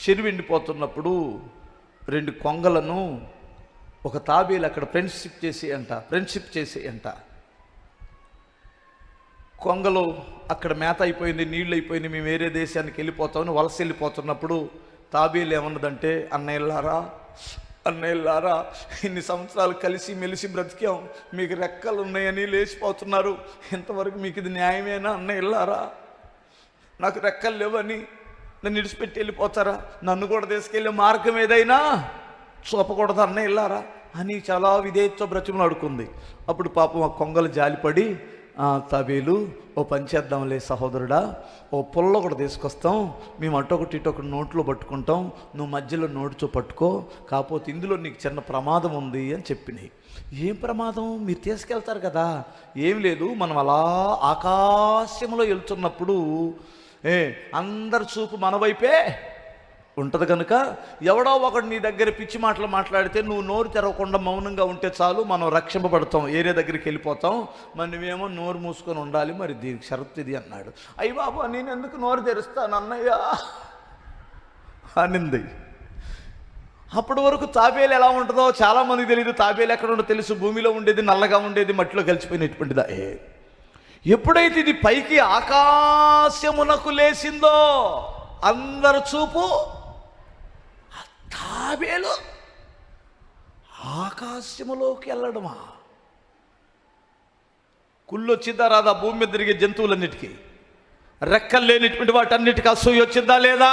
చెరువు ఎండిపోతున్నప్పుడు రెండు కొంగలను ఒక తాబేలు అక్కడ ఫ్రెండ్షిప్ చేసి అంట ఫ్రెండ్షిప్ చేసి అంట. కొంగలు అక్కడ మేత అయిపోయింది నీళ్ళు అయిపోయింది మేము వేరే దేశానికి వెళ్ళిపోతామని వలస వెళ్ళిపోతున్నప్పుడు తాబేలు ఏమన్నదంటే అన్నయ్యలారా అన్నయ్యలారా ఇన్ని సంవత్సరాలు కలిసి మెలిసి బ్రతికాం మీకు రెక్కలు ఉన్నాయని లేచిపోతున్నారు ఇంతవరకు మీకు ఇది న్యాయమేనా అన్నయ్యలారా? నాకు రెక్కలు లేవని నన్ను విడిచిపెట్టి వెళ్ళిపోతారా? నన్ను కూడా తీసుకెళ్ళే మార్గం ఏదైనా? చూపకూడదు అన్న వెళ్ళారా అని చాలా విధేయత్వ బ్రతిమలు అడుకుంది అప్పుడు పాపం ఆ కొంగలు జాలిపడి "ఆ, ఓ పని చేద్దాంలే సహోదరుడా. ఓ పుల్ల ఒకటి తీసుకొస్తాం. మేము అటొకటి ఇటొకటి నోట్లో పట్టుకుంటాం. నువ్వు మధ్యలో నోటితో పట్టుకో. కాకపోతే ఇందులో నీకు చిన్న ప్రమాదం ఉంది అని చెప్పినాయి. ఏం ప్రమాదం? మీరు తీసుకెళ్తారు కదా. ఏం లేదు. మనం అలా ఆకాశంలో వెళ్తున్నప్పుడు ఏ అందరి చూపు మన వైపే ఉంటుంది కనుక ఎవడో ఒకడు నీ దగ్గర పిచ్చి మాటలు మాట్లాడితే నువ్వు నోరు తెరవకుండా మౌనంగా ఉంటే చాలు మనం రక్షింపబడతాం ఏరియా దగ్గరికి వెళ్ళిపోతాం. మనమేమో నోరు మూసుకొని ఉండాలి మరి దీనికి షరత్ ఇది అన్నాడు. అయ్యి బాబా నేను ఎందుకు నోరు తెరుస్తాను అన్నయ్య? అనింది. అప్పటి వరకు తాబేలు ఎలా ఉంటుందో చాలామంది తెలియదు తాబేలు ఎక్కడ ఉండో తెలుసు. భూమిలో ఉండేది నల్లగా ఉండేది మట్టిలో కలిసిపోయినటువంటిదా? ఏ ఎప్పుడైతే ఇది పైకి ఆకాశమునకు లేచిందో అందరు చూపు తాబేలు ఆకాశములోకి వెళ్ళడమా? కుళ్ళు వచ్చిందా రాదా? భూమి మీద తిరిగే జంతువులన్నిటికీ. రెక్కలు లేనిటువంటి వాటన్నిటికీ అసూయ వచ్చిందా లేదా?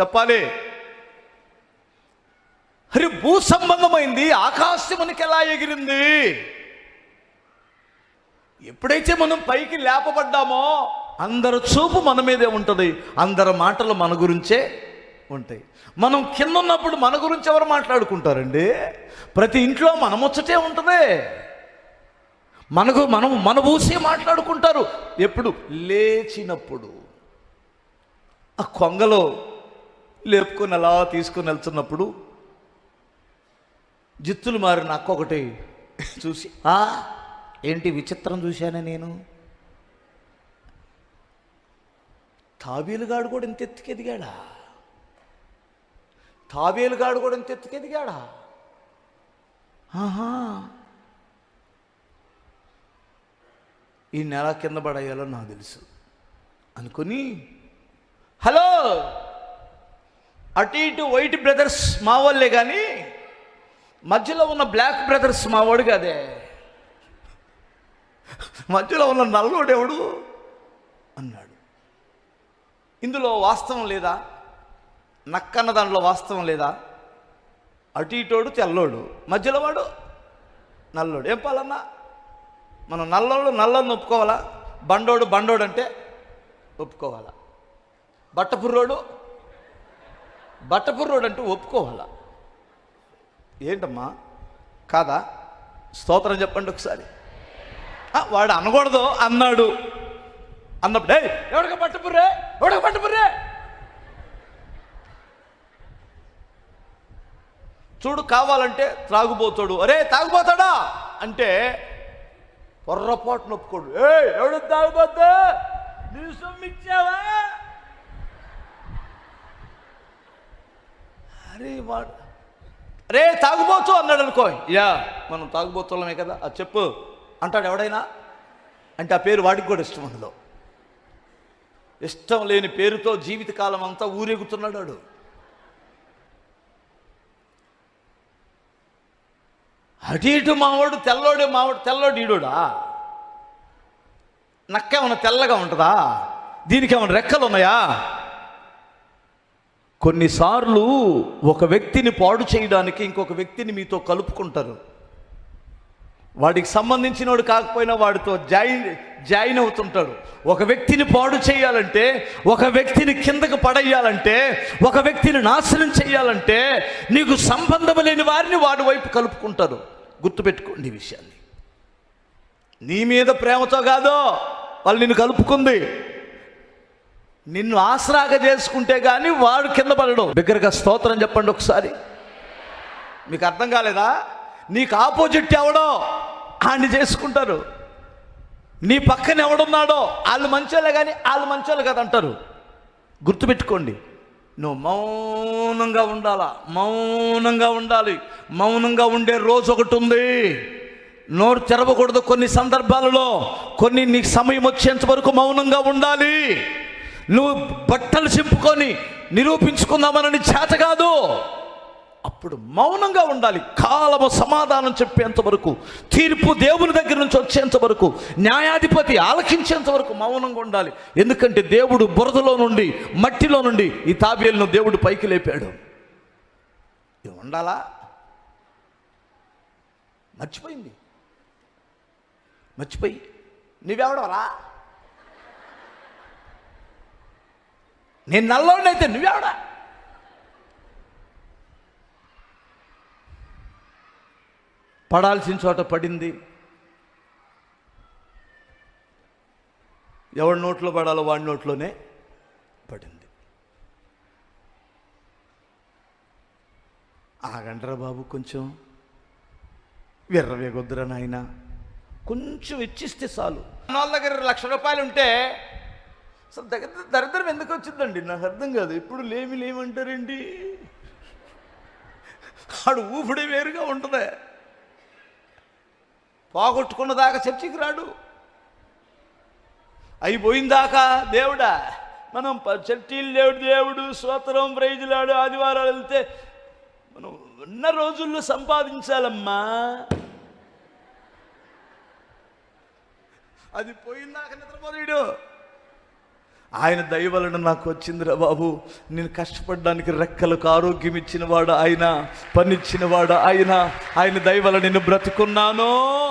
చెప్పాలి. అరే భూ సంబంధమైంది ఆకాశమునికి ఎలా ఎగిరింది? ఎప్పుడైతే మనం పైకి లేపబడ్డామో అందరి చూపు మన మీదే ఉంటుంది అందరి మాటలు మన గురించే ఉంటాయి. మనం కింద ఉన్నప్పుడు మన గురించి ఎవరు మాట్లాడుకుంటారండి? ప్రతి ఇంట్లో మన ముచ్చటే ఉంటుంది. మనకు మనం మన పూసి మాట్లాడుకుంటారు. ఎప్పుడు? లేచినప్పుడు. ఆ కొంగలో లేపుకొని అలా తీసుకొని వెళ్తున్నప్పుడు జిత్తులు మారిన అక్కొకటి చూసి ఆ ఏంటి విచిత్రం చూశానే నేను? తాబేలుగాడు కూడా ఇంత ఎత్తుకెదిగాడా తాబేలుగాడు కూడా ఇంత ఎత్తుకెదిగాడా ఆహా. ఈ నెల కింద పడేయాలో నాకు తెలుసు. అనుకుని హలో! అటు ఇటు వైట్ బ్రదర్స్ మా వాళ్ళే కానీ మధ్యలో ఉన్న బ్లాక్ బ్రదర్స్ మా వాడు కాదే. మధ్యలో ఉన్న నల్లోడెవడు? అన్నాడు. ఇందులో వాస్తవం లేదా? నక్కన్న దాంట్లో వాస్తవం లేదా? అటు ఇటోడు తెల్లోడు. మధ్యలో వాడు నల్లోడు. ఏం పాలన్నా? మనం నల్లోడు నల్లని ఒప్పుకోవాలా? బండోడు బండోడు అంటే ఒప్పుకోవాలా? బట్టపుర్రోడు బట్టపుర్రోడు అంటే ఒప్పుకోవాలా? ఏంటమ్మా? కాదా? స్తోత్రం చెప్పండి ఒకసారి. వాడు అనకూడదు అన్నాడు. అన్నప్పుడు ఎవడికి పట్టుపుర్రే ఎవడికి పట్టుపుర్రే చూడు కావాలంటే త్రాగుబోతాడు. అరే తాగుపోతాడా అంటే పొర్రపాటు నొప్పుకోడు. ఏ ఎవడు తాగుపోతా నువ్వు సొమ్మిచ్చావా అరే వాడు అరే తాగుబోతు అన్నాడు అనుకో. యా మనం తాగుబోతులమే కదా అది చెప్పు. అంటాడు ఎవడైనా? అంటే ఆ పేరు వాడికి కూడా ఇష్టం అందులో ఇష్టం లేని పేరుతో జీవితకాలం అంతా ఊరేగుతున్నాడు వాడు. అటు ఇటు మావాడు తెల్లోడే మావాడు తెల్లోడు ఈడోడా నక్క ఏమైనా తెల్లగా ఉంటుందా? దీనికి ఏమైనా రెక్కలు ఉన్నాయా కొన్నిసార్లు ఒక వ్యక్తిని పాడు చేయడానికి ఇంకొక వ్యక్తిని మీతో కలుపుకుంటారు. వాడికి సంబంధించినోడు కాకపోయినా వాడితో జాయిన్ జాయిన్ అవుతుంటాడు. ఒక వ్యక్తిని పాడు చేయాలంటే ఒక వ్యక్తిని కిందకు పడేయాలంటే ఒక వ్యక్తిని నాశనం చేయాలంటే నీకు సంబంధం లేని వారిని వాడి వైపు కలుపుకుంటారు గుర్తుపెట్టుకోండి ఈ విషయాన్ని. నీ మీద ప్రేమతో కాదో వాళ్ళు నిన్ను కలుపుకుంది. నిన్ను ఆసరాగా చేసుకుంటే కానీ వాడు కింద పడడం. దగ్గరగా స్తోత్రం చెప్పండి ఒకసారి. మీకు అర్థం కాలేదా? నీకు ఆపోజిట్ ఎవడో ఆయన చేసుకుంటారు. నీ పక్కన ఎవడున్నాడో వాళ్ళు మంచోళ్ళే కానీ వాళ్ళు మంచోళ్ళు కదా అంటారు గుర్తుపెట్టుకోండి. నువ్వు మౌనంగా ఉండాలా? మౌనంగా ఉండాలి. మౌనంగా ఉండే రోజు ఒకటి ఉంది. నోరు తెరవకూడదు కొన్ని సందర్భాలలో. కొన్ని నీకు సమయం వచ్చేంత వరకు మౌనంగా ఉండాలి. నువ్వు బట్టలు చింపుకొని నిరూపించుకుందామనని చేత కాదు. అప్పుడు మౌనంగా ఉండాలి. కాలము సమాధానం చెప్పేంత వరకు తీర్పు దేవుని దగ్గర నుంచి వచ్చేంత వరకు న్యాయాధిపతి ఆలకించేంత వరకు మౌనంగా ఉండాలి. ఎందుకంటే దేవుడు బురదలో నుండి మట్టిలో నుండి ఈ తాబేలును దేవుడు పైకి లేపాడు. ఇది ఉండాలా? మర్చిపోయింది. మర్చిపోయి. నువ్వెవడవరా? నేను నల్లోడినైతే నువ్వెవడా? పడాల్సిన చోట పడింది. ఎవడి నోట్లో పడాలో వాడి నోట్లోనే పడింది. ఆగండ్రా బాబు కొంచెం. విర్రవేగొద్దురా నాయన. కొంచెం ఇచ్చిస్తే చాలు. వాళ్ళ దగ్గర లక్ష రూపాయలు ఉంటే అసలు దగ్గర దరిద్రం ఎందుకు వచ్చిందండి? నాకు అర్థం కాదు. ఇప్పుడు లేమి లేమంటారండి ఆడు ఊపిడి వేరుగా ఉంటుంది. పోగొట్టుకున్న దాకా చర్చికి రాడు. అయిపోయిందాకా దేవుడా మనం ప- చర్చీలు దేవుడు దేవుడు స్తోత్రం ప్రైజులాడు ఆదివారాలు వెళ్తే మనం ఉన్న రోజుల్లో సంపాదించాలమ్మా. అది పోయిందాక నిద్రపోలేడు. ఆయన దయవలన నాకు వచ్చిందిరా బాబు. నేను కష్టపడడానికి రెక్కలకు ఆరోగ్యం ఇచ్చినవాడు ఆయన పనిచ్చినవాడు ఆయన. ఆయన దయవలన నేను బ్రతుకున్నాను.